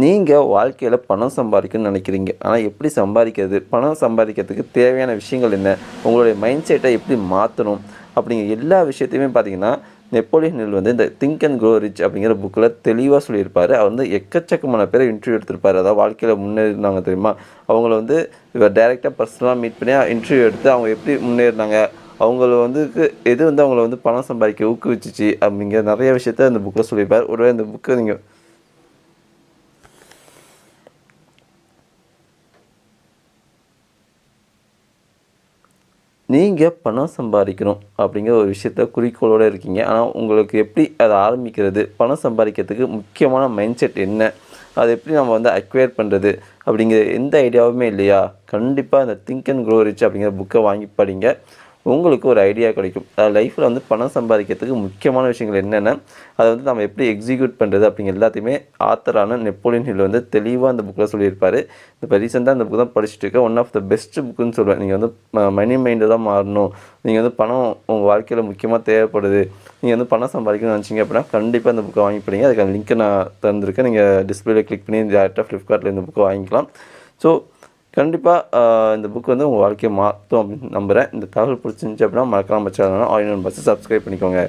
நீங்கள் வாழ்க்கையில் பணம் சம்பாதிக்கணும்னு நினைக்கிறீங்க. ஆனால் எப்படி சம்பாதிக்கிறது? பணம் சம்பாதிக்கிறதுக்கு தேவையான விஷயங்கள் என்ன? உங்களுடைய மைண்ட் செட்டை எப்படி மாற்றணும் அப்படிங்கிற எல்லா விஷயத்தையுமே பார்த்தீங்கன்னா நெப்போலியன் ஹில் வந்து இந்த திங்க் அண்ட் க்ரோ ரிச் அப்படிங்கிற புக்கில் தெளிவாக சொல்லியிருப்பார். அவர் வந்து எக்கச்சக்கமான பேரை இன்டர்வியூ எடுத்திருப்பார். அதாவது வாழ்க்கையில் முன்னேறினாங்க தெரியுமா? அவங்கள வந்து இவர் டைரெக்டாக பர்சனலாக மீட் பண்ணி இன்டர்வியூ எடுத்து அவங்க எப்படி முன்னேறினாங்க? அவங்கள வந்து எது வந்து அவங்கள வந்து பணம் சம்பாதிக்க ஊக்குவிச்சிச்சு? அப்படிங்கிற நிறைய விஷயத்த அந்த புக்கில் சொல்லியிருப்பார். ஒருவேளை இந்த புக்கை நீங்கள் நீங்கள் பணம் சம்பாதிக்கணும் அப்படிங்கிற ஒரு விஷயத்த குறிக்கோளோடு இருக்கீங்க. ஆனால் உங்களுக்கு எப்படி அதை ஆரம்பிக்கிறது? பணம் சம்பாதிக்கிறதுக்கு முக்கியமான மைண்ட் செட் என்ன? அதை எப்படி நம்ம வந்து அக்வயர் பண்ணுறது அப்படிங்கிற எந்த ஐடியாவுமே இல்லையா? கண்டிப்பாக அந்த திங்க் அண்ட் க்ரோ ரிச் அப்படிங்கிற புக்கை வாங்கி படிங்க. உங்களுக்கு ஒரு ஐடியா கிடைக்கும். லைஃப்பில் வந்து பணம் சம்பாதிக்கிறதுக்கு முக்கியமான விஷயங்கள் என்னென்ன அதை வந்து நம்ம எப்படி எக்ஸிக்யூட் பண்ணுறது அப்படிங்கிற எல்லாத்தையுமே ஆத்தரான நெப்போலியன் ஹில் வந்து தெளிவாக அந்த புக்கில் சொல்லியிருப்பார். இப்போ ரீசெண்டாக அந்த புக் தான் படிச்சுட்டு இருக்கேன். ஒன் ஆஃப் த பெஸ்ட் புக்குன்னு சொல்லுவேன் நீங்கள் வந்து மணி மைண்டு தான் மாறணும். நீங்கள் வந்து பணம் உங்கள் வாழ்க்கையில் முக்கியமாக தேவைப்படுது. நீங்கள் வந்து பணம் சம்பாதிக்கணும்னு நினச்சிங்க அப்படின்னா கண்டிப்பாக அந்த புக்கை வாங்கி படிங்க. அதுக்கான லிங்க்கை நான் தந்திருக்கேன். நீங்கள் டிஸ்பிளேல கிளிக் பண்ணி டேரெக்டாக ஃப்ளிப்கார்ட்டில் இந்த புக்கை வாங்கிக்கலாம். ஸோ கண்டிப்பாக இந்த புக் வந்து உங்கள் வாழ்க்கையை மாற்றும் அப்படின்னு நம்புகிறேன் இந்த தகவல் பிடிச்சிருந்துச்சி அப்படின்னா மறக்காம சேனல் ஆயிரம் பஸ்ஸை சப்ஸ்கிரைப் பண்ணிக்கோங்க.